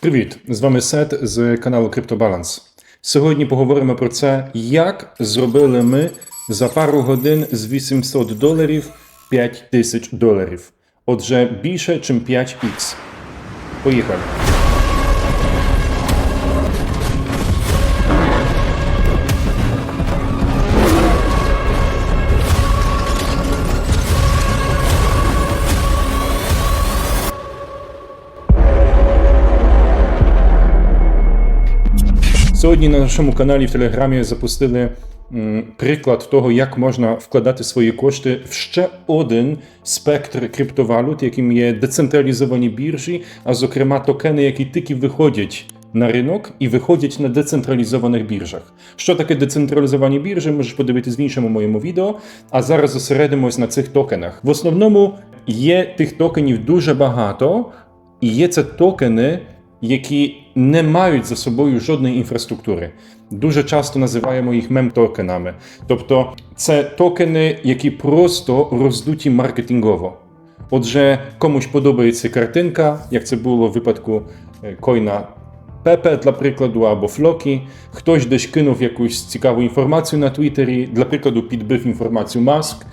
Привіт! З вами Сет з каналу CryptoBalance. Сьогодні поговоримо про це, як зробили ми за пару годин з 800 доларів 5000 доларів. Отже, більше, ніж 5х. Поїхали. Сьогодні на нашому каналі в Телеграмі запустили приклад того, як можна вкладати свої кошти в ще один спектр криптовалют, яким є децентралізовані біржі, а зокрема токени, які тільки виходять на ринок і виходять на децентралізованих біржах. Що таке децентралізовані біржі? Можеш подивитись в іншому моєму відео. А зараз зосередимось на цих токенах. В основному є тих токенів дуже багато, і є це токени, які не мають за собою жодної інфраструктури. Дуже часто називаємо їх мем-токенами. Тобто це токени, які просто роздуті маркетингово. Отже, комусь подобається картинка, як це було в випадку е, Пепе, для прикладу, або Флокі. Хтось десь кинув якусь цікаву інформацію на Твіттері, для прикладу, підбив інформацію Маск,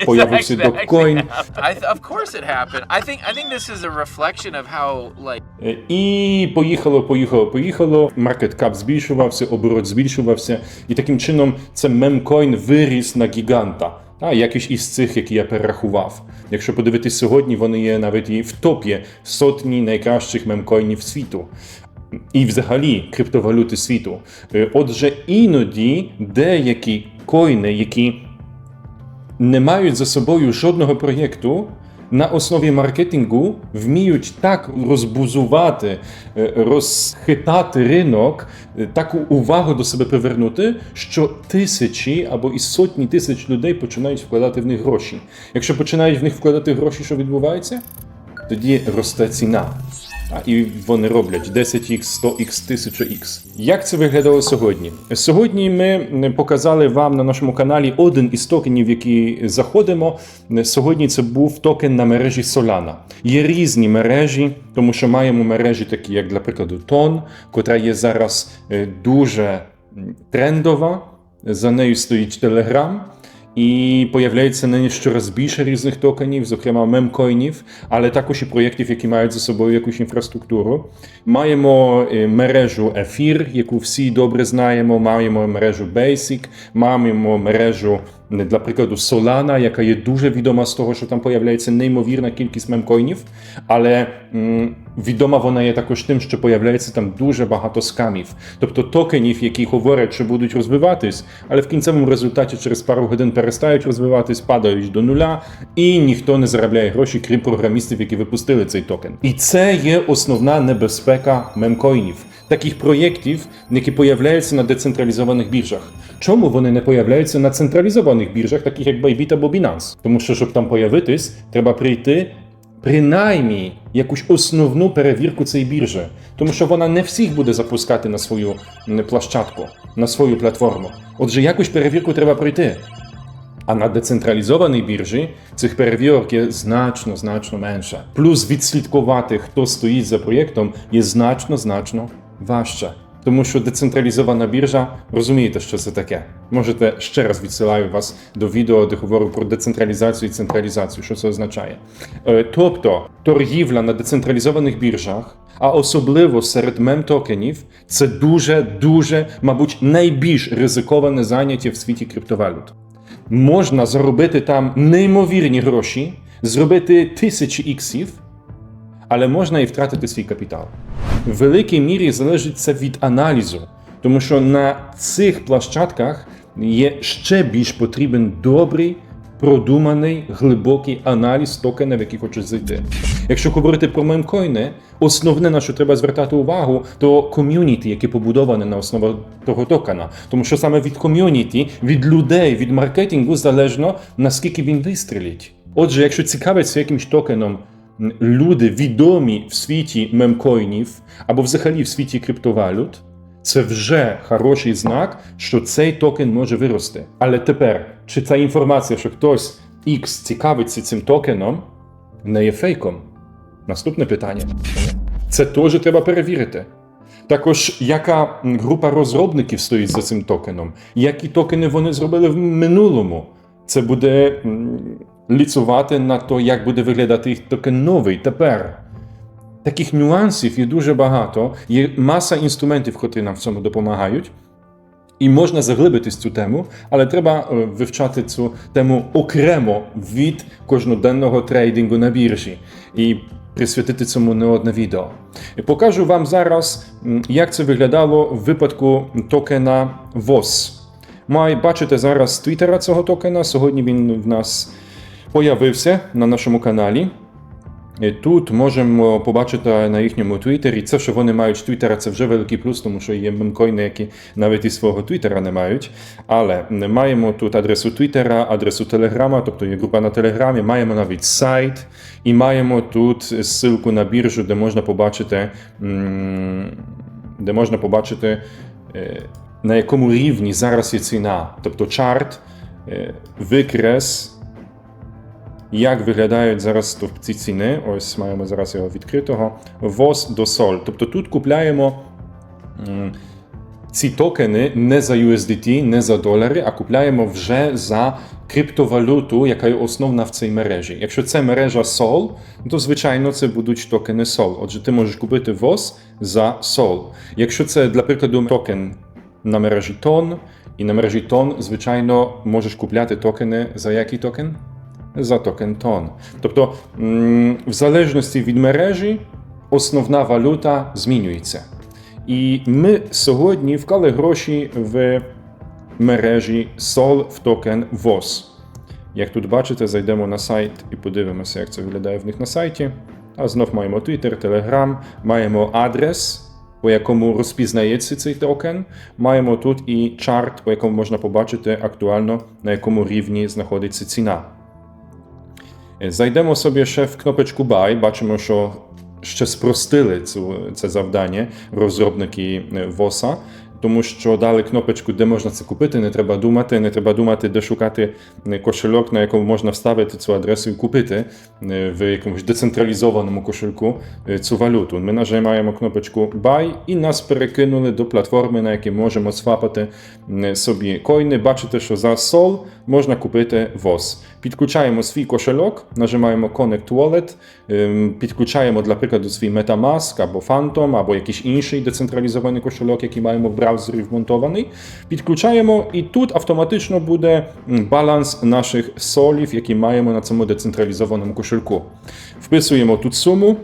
е, появився. I of course it happened. I think I think this is a reflection of how like Е, І поїхало, поїхало, поїхало. Маркет кап збільшувався, оборот збільшувався, і таким чином це мемкоін виріс на гіганта. А якийсь із цих, які я перерахував. Якщо подивитись сьогодні, вони є навіть і в топі сотні найкращих мемкоїнів світу. І взагалі криптовалюти світу. Е, Отже, іноді деякі коїни, які не мають за собою жодного проєкту, на основі маркетингу вміють так розбузувати, е, розхитати ринок, е, таку увагу до себе привернути, що тисячі або і сотні тисяч людей починають вкладати в них гроші. Якщо починають в них вкладати гроші, що відбувається? Тоді росте ціна. І вони роблять 10х, 100х, 1000х. Як це виглядало сьогодні? Сьогодні ми показали вам на нашому каналі один із токенів, які заходимо. Сьогодні це був токен на мережі Solana. Є різні мережі, тому що маємо мережі, такі як, для прикладу, Тон, котра є зараз е, дуже трендова. За нею стоїть Telegram. І появляється нині щораз більше різних токенів, зокрема мемкоїнів, але також і проєктів, які мають за собою якусь інфраструктуру. Маємо е, мережу Ефір, яку всі добре знаємо. Маємо мережу Basic, маємо мережу для прикладу Solana, яка є дуже відома з того, що там появляється неймовірна кількість мемкоїнів, але м, відома вона є також тим, що появляється там дуже багато скамів, тобто токенів, які говорять, що будуть розвиватись, але в кінцевому результаті через пару годин перестають розвиватись, падають до нуля, і ніхто не заробляє гроші, крім програмістів, які випустили цей токен. І це є основна небезпека мемкоїнів. Таких проєктів, які появляються на децентралізованих біржах. Чому вони не появляються на централізованих біржах, таких як Bybit або Binance? Тому що, щоб там появитись, треба прийти принаймні якусь основну перевірку цієї біржі, тому що вона не всіх буде запускати на свою площадку, на свою платформу. Отже, якусь перевірку треба пройти. А на децентралізованій біржі цих перевірок є значно значно менше. Плюс відслідкувати, хто стоїть за проєктом, є значно значно важче. Тому що децентралізована біржа, розумієте, що це таке. Можете ще раз відсилаю вас до відео, де говорю про децентралізацію і централізацію, що це означає. Е, Тобто торгівля на децентралізованих біржах, а особливо серед мем-токенів, це дуже, дуже, мабуть, найбільш ризиковане заняття в світі криптовалют можна заробити там неймовірні гроші, зробити тисячі іксів, але можна і втратити свій капітал. В великій мірі залежить це від аналізу, тому що на цих площадках є ще більш потрібен добрий. Продуманий глибокий аналіз токена, в який хочеш зайти. Якщо говорити про мемкоїни, основне на що треба звертати увагу, то ком'юніті, яке побудоване на основі того токена. Тому що саме від ком'юніті, від людей, від маркетингу залежно наскільки він вистрілить. Отже, якщо цікавиться якимсь токеном люди відомі в світі мемкоїнів або взагалі в світі криптовалют, це вже хороший знак, що цей токен може вирости. Але тепер, чи ця інформація, що хтось X цікавиться цим токеном, не є фейком? Наступне питання. Це теж треба перевірити. Також яка група розробників стоїть за цим токеном, які токени вони зробили в минулому. Це буде ліцувати на то, як буде виглядати їх токен новий тепер. Таких нюансів є дуже багато. Є маса інструментів, котрі нам в цьому допомагають. І можна заглибитись цю тему, але треба е, вивчати цю тему окремо від кожноденного трейдингу на біржі і присвятити цьому не одне відео. Покажу вам зараз, як це виглядало в випадку токена VOS. Май бачите зараз твіттера цього токена. Сьогодні він в нас появився на нашому каналі. І Тут можемо побачити на їхньому твіттері. Це, що вони мають твіттера, це вже великий плюс, тому що є мемкоїни, які навіть і свого твіттера не мають. Але маємо тут адресу твіттера, адресу телеграма, тобто є група на телеграмі, маємо навіть сайт, і маємо тут ссылку на біржу, де можна побачити, де можна побачити, е, на якому рівні зараз є ціна. Тобто чарт, е, викрес як виглядають зараз стовпці ціни. Ось маємо зараз його відкритого. ВОЗ до соль. Тобто тут купляємо ці токени не за USDT, не за долари, а купляємо вже за криптовалюту, яка є основна в цій мережі. Якщо це мережа SOL, то звичайно це будуть токени SOL. Отже, ти можеш купити ВОЗ за SOL. Якщо це, для прикладу, токен на мережі TON, і на мережі TON, звичайно, можеш купляти токени за який токен? За токен тон. Тобто, в залежності від мережі, основна валюта змінюється. І ми сьогодні вклали гроші в мережі SOL в токен VOS. Як тут бачите, зайдемо на сайт і подивимося, як це виглядає в них на сайті. А знов маємо Twitter, Telegram, маємо адрес, по якому розпізнається цей токен. Маємо тут і чарт, по якому можна побачити актуально, на якому рівні знаходиться ціна. Зайдемо собі ще в кнопочку Buy. Бачимо, що ще спростили цю, це завдання розробники е, ВОСа, тому що дали кнопочку, де можна це купити. Не треба думати, не треба думати, де шукати е, кошельок, на якому можна вставити цю адресу і купити е, в якомусь децентралізованому кошельку е, цю валюту. Ми нажимаємо кнопочку Buy і нас перекинули до платформи, на якій можемо свапати собі коїни. Бачите, що за SOL можна купити ВОС. Підключаємо свій кошельок, нажимаємо Connect Wallet, ем, підключаємо, для прикладу, свій MetaMask або Phantom, або якийсь інший децентралізований кошельок, який маємо в браузері вмонтований. Підключаємо, і тут автоматично буде баланс наших солів, які маємо на цьому децентралізованому кошельку. Вписуємо тут суму,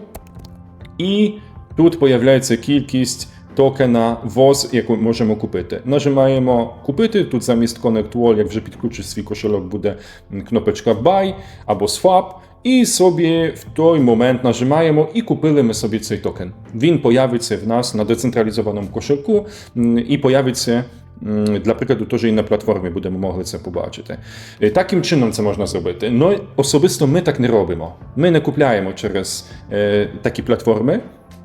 і тут появляється кількість токена ВОЗ, яку можемо купити. Нажимаємо купити. Тут замість Connect Wall, як вже підключиш свій кошельок, буде кнопочка Buy або Swap. І собі в той момент нажимаємо і купили ми собі цей токен. Він появиться в нас на децентралізованому кошельку і появиться. Для прикладу, теж і на платформі будемо могли це побачити. Е, Таким чином це можна зробити. Ну особисто ми так не робимо. Ми не купляємо через е, такі платформи.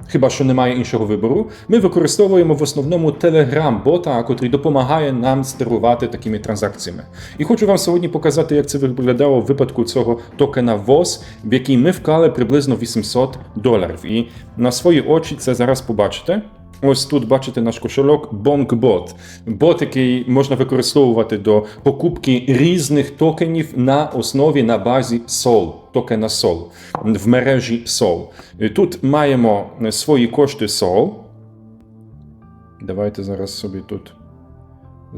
Хіба що немає іншого вибору, ми використовуємо в основному Telegram-бота, котрий допомагає нам стерувати такими транзакціями. І хочу вам сьогодні показати, як це виглядало в випадку цього токена VOS, в який ми вклали приблизно 800 доларів. І на свої очі це зараз побачите. Ось тут бачите наш кошельок BonkBot. Бот, який можна використовувати до покупки різних токенів на основі на базі SOL, токена SOL в мережі SOL. Тут маємо свої кошти SOL. Давайте зараз собі тут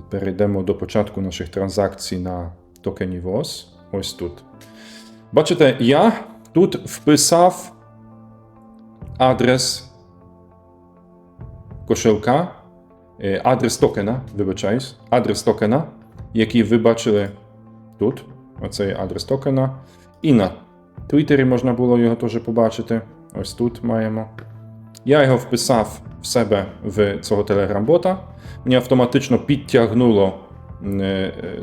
перейдемо до початку наших транзакцій на токені VOS. Ось тут. Бачите, я тут вписав адрес кошелька, адрес токена, вибачаюсь, адрес токена, який ви бачили тут. Оцей адрес токена. І на Твіттері можна було його теж побачити. Ось тут маємо. Я його вписав в себе в цього телеграм-бота. Мені автоматично підтягнуло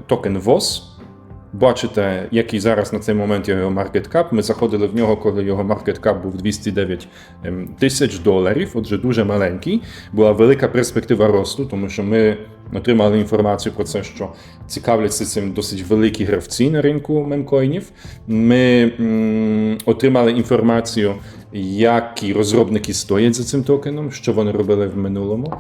токен VOS. Бачите, який зараз на цей момент його market cap. Ми заходили в нього, коли його market cap був 209 ем, тисяч доларів, отже, дуже маленький. Була велика перспектива росту, тому що ми отримали інформацію про це, що цікавляться цим досить великі гравці на ринку мемкоїнів. Ми м, отримали інформацію, які розробники стоять за цим токеном, що вони робили в минулому.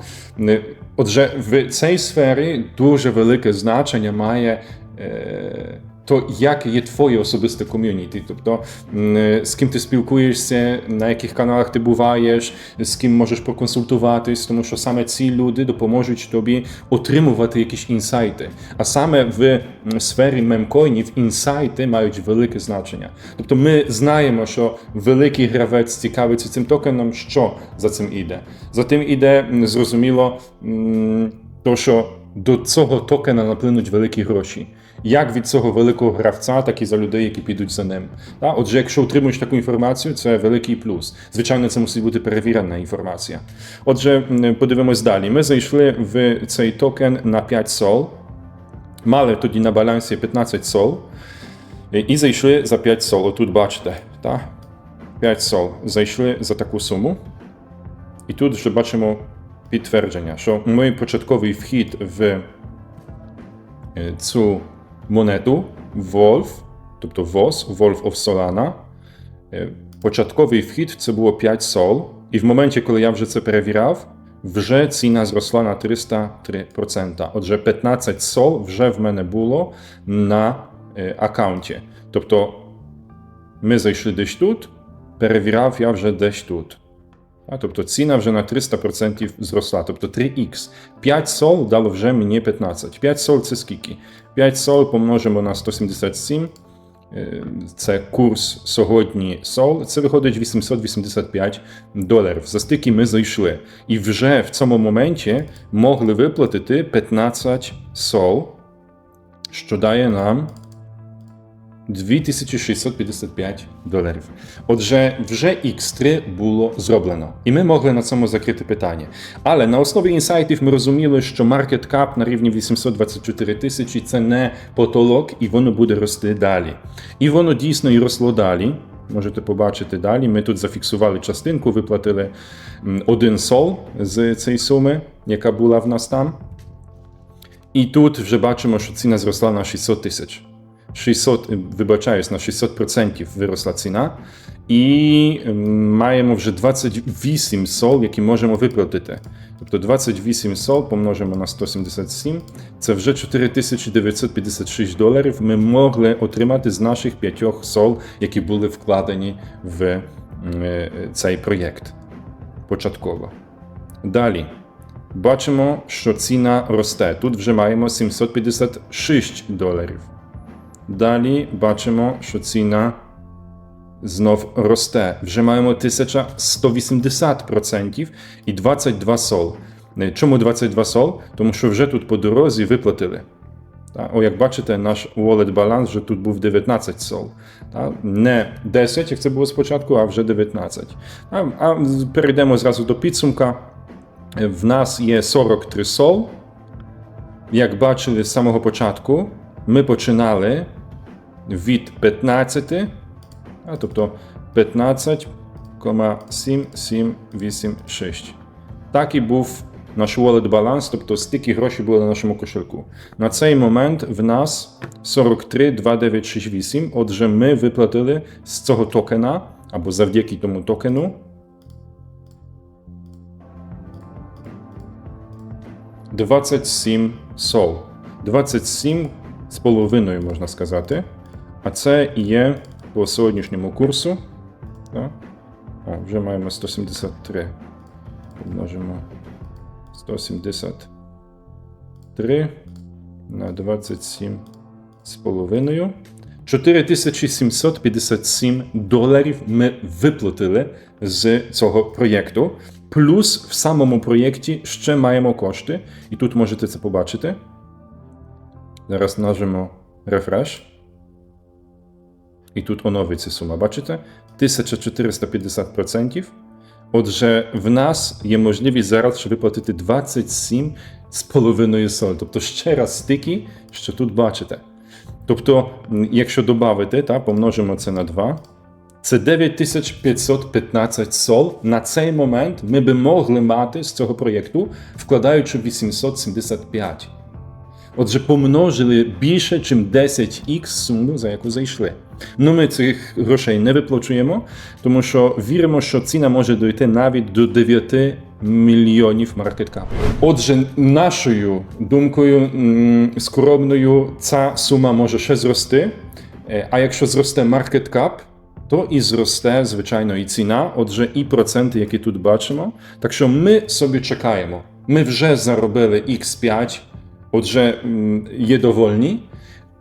Отже, в цій сфері дуже велике значення має. Е, то як є твоє особисте ком'юніті, тобто е, з ким ти спілкуєшся, на яких каналах ти буваєш, з ким можеш проконсультуватись, тому що саме ці люди допоможуть тобі отримувати якісь інсайти. А саме в сфері мемкоїнів інсайти мають велике значення. Тобто ми знаємо, що великий гравець цікавиться цим токеном, що за цим іде. За тим іде зрозуміло, то що до цього токена наплинуть великі гроші. Як від цього великого гравця, так і за людей, які підуть за ним. Отже, якщо отримуєш таку інформацію, це великий плюс. Звичайно, це мусить бути перевірена інформація. Отже, подивимось далі. Ми зайшли в цей токен на 5 сол, мали тоді на балансі 15 сол, і- зайшли за 5 сол. Отут бачите, та? 5 сол. Зайшли за таку суму. І тут вже бачимо підтвердження, що ми початковий вхід в е, цю монету Wolf, тобто VOS, Wolf of Solana. Е, Початковий вхід це було 5 сол, і в моменті, коли я вже це перевіряв, вже ціна зросла на 303%. Отже, 15 сол вже в мене було на е, аккаунті. Тобто ми зайшли десь тут, перевіряв я вже десь тут. Тобто ціна вже на 300% зросла, тобто 3х. 5 сол дало вже мені 15. 5 сол це скільки? 5 сол помножимо на 177. е, Це курс сьогодні сол. Це виходить 885 доларів. За стільки ми зайшли. І вже в цьому моменті могли виплатити 15 сол, що дає нам 2655 доларів. Отже, вже X3 було зроблено, і ми могли на цьому закрити питання. Але на основі інсайтів ми розуміли, що market cap на рівні 824 тисячі це не потолок, і воно буде рости далі. І воно дійсно і росло далі. Можете побачити далі. Ми тут зафіксували частинку, виплатили один сол з цієї суми, яка була в нас там. І тут вже бачимо, що ціна зросла на 600 тисяч. 600, е, вибачаюсь, на 600% виросла ціна. І маємо вже 28 сол, які можемо виплатити. Тобто 28 сол помножимо на 177, це вже 4956 доларів ми могли отримати з наших п'ятьох сол, які були вкладені в е, цей проєкт початково. Далі. Бачимо, що ціна росте. Тут вже маємо 756 доларів. Далі бачимо, що ціна знов росте. Вже маємо 1180% і 22 сол. Е, Чому 22 сол? Тому що вже тут по дорозі виплатили. О, як бачите, наш wallet баланс вже тут був 19 сол. Не 10, як це було спочатку, а вже 19. А, перейдемо зразу до підсумка. Е, В нас є 43 сол. Як бачили з самого початку, ми починали від 15, а, тобто 15,7786. Так і був наш wallet баланс, тобто стільки грошей було на нашому кошельку. На цей момент в нас 43,2968. Отже, ми виплатили з цього токена або завдяки тому токену 27 сол. 27 з половиною, можна сказати. А це є по сьогоднішньому курсу. Так? О, вже маємо 173. Помножимо 173 на 27 з половиною. 4757 доларів ми виплатили з цього проєкту. Плюс в самому проєкті ще маємо кошти. І тут можете це побачити. Зараз нажмемо Refresh. І тут оновиться сума. Бачите? 1450%. Отже, в нас є можливість зараз виплатити 27 з половиною соль. Тобто ще раз стільки, що тут бачите. Тобто, якщо додати, та, помножимо це на 2, це 9515 сол. На цей момент ми би могли мати з цього проєкту, вкладаючи 875. Отже, помножили більше, ніж 10х суму, за яку зайшли. Ну, ми цих грошей не виплачуємо, тому що віримо, що ціна може дойти навіть до 9 мільйонів маркеткапу. Отже, нашою думкою скромною, ця сума може ще зрости. Е, А якщо зросте маркеткап, то і зросте, звичайно, і ціна, отже, і проценти, які тут бачимо. Так що ми собі чекаємо. Ми вже заробили X5, отже, є довольні.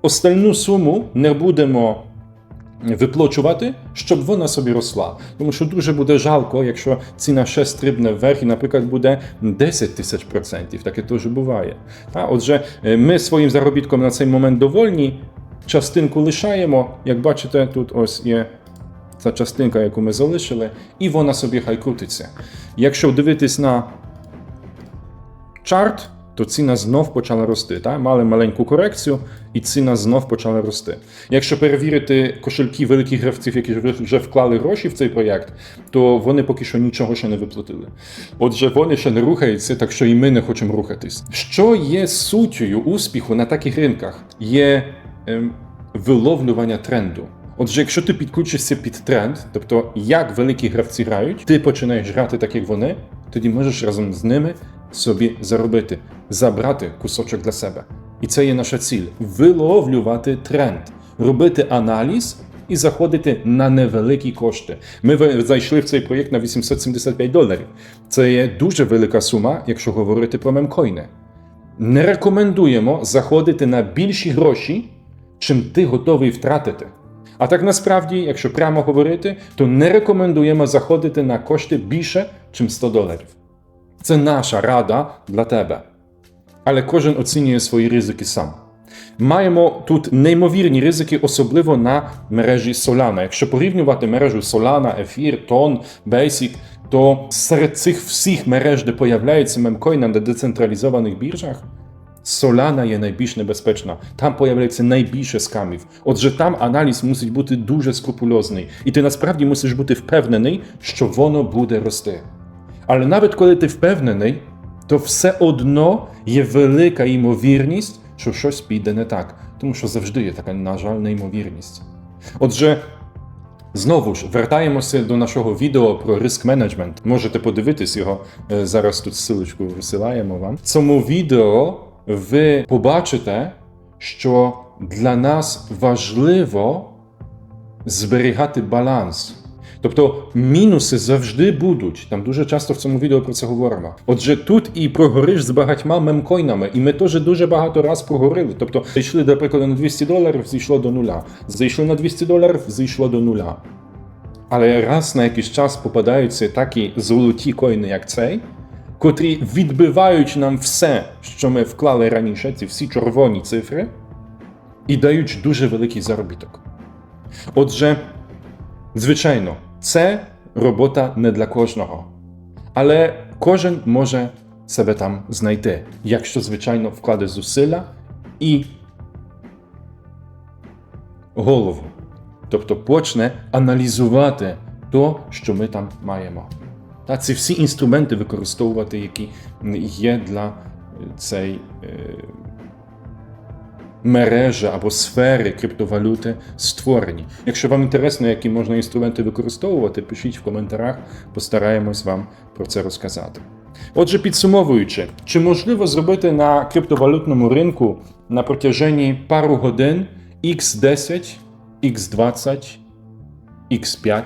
Остальну суму не будемо виплачувати, щоб вона собі росла. Тому що дуже буде жалко, якщо ціна ще стрибне вверх і, наприклад, буде 10 тисяч процентів. Таке теж буває. Та, отже, е, ми своїм заробітком на цей момент довольні, частинку лишаємо. Як бачите, тут ось є ця частинка, яку ми залишили, і вона собі хай крутиться. Якщо дивитись на чарт, то ціна знов почала рости. Та? Мали маленьку корекцію, і ціна знов почала рости. Якщо перевірити кошельки великих гравців, які вже- вклали гроші в цей проєкт, то вони поки що нічого ще не виплатили. Отже, вони ще не рухаються, так що і ми не хочемо рухатись. Що є суттю успіху на таких ринках? Є ем, виловлювання тренду. Отже, якщо ти підключишся під тренд, тобто як великі гравці грають, ти починаєш грати так, як вони, тоді можеш разом з ними собі заробити, забрати кусочок для себе. І це є наша ціль виловлювати тренд, робити аналіз і заходити на невеликі кошти. Ми зайшли в цей проєкт на 875 доларів. Це є дуже велика сума, якщо говорити про мемкоїни. Не рекомендуємо заходити на більші гроші, чим ти готовий втратити. А так насправді, якщо прямо говорити, то не рекомендуємо заходити на кошти більше, ніж 100 доларів. Це наша рада для тебе. Але кожен оцінює свої ризики сам. Маємо тут неймовірні ризики, особливо на мережі Solana. Якщо порівнювати мережу Solana, Ефір, Ton, Basic, то серед цих всіх мереж, де появляються мемкоїни на децентралізованих біржах, Solana є найбільш небезпечна. Там появляється найбільше скамів. Отже, там аналіз мусить бути дуже скрупульозний, і ти насправді мусиш бути впевнений, що воно буде рости. Але навіть коли ти впевнений, то все одно є велика ймовірність, що щось піде не так, тому що завжди є така, на жаль, неймовірність. Отже, знову ж вертаємося до нашого відео про риск менеджмент. Можете подивитись його е, зараз. Тут ссылочку висилаємо вам. В цьому відео ви побачите, що для нас важливо зберігати баланс. Тобто мінуси завжди будуть. Там дуже часто в цьому відео про це говоримо. Отже, тут і прогориш з багатьма мемкоїнами, і ми теж дуже багато раз прогорили. Тобто, зайшли, до прикладу, на 200 доларів, зійшло до нуля. Зайшли на 200 доларів, зійшло до нуля. Але раз на якийсь час попадаються такі золоті коїни, як цей, котрі відбивають нам все, що ми вклали раніше, ці всі червоні цифри, і дають дуже великий заробіток. Отже, звичайно, це робота не для кожного. Але кожен може себе там знайти, якщо, звичайно, вкладе зусилля і голову. Тобто почне аналізувати то, що ми там маємо. Та ці всі інструменти використовувати, які є для цієї мережі або сфери криптовалюти створені. Якщо вам інтересно, які можна інструменти використовувати, пишіть в коментарях, постараємось вам про це розказати. Отже, підсумовуючи, чи можливо зробити на криптовалютному ринку на протяженні пару годин X10, X20, X5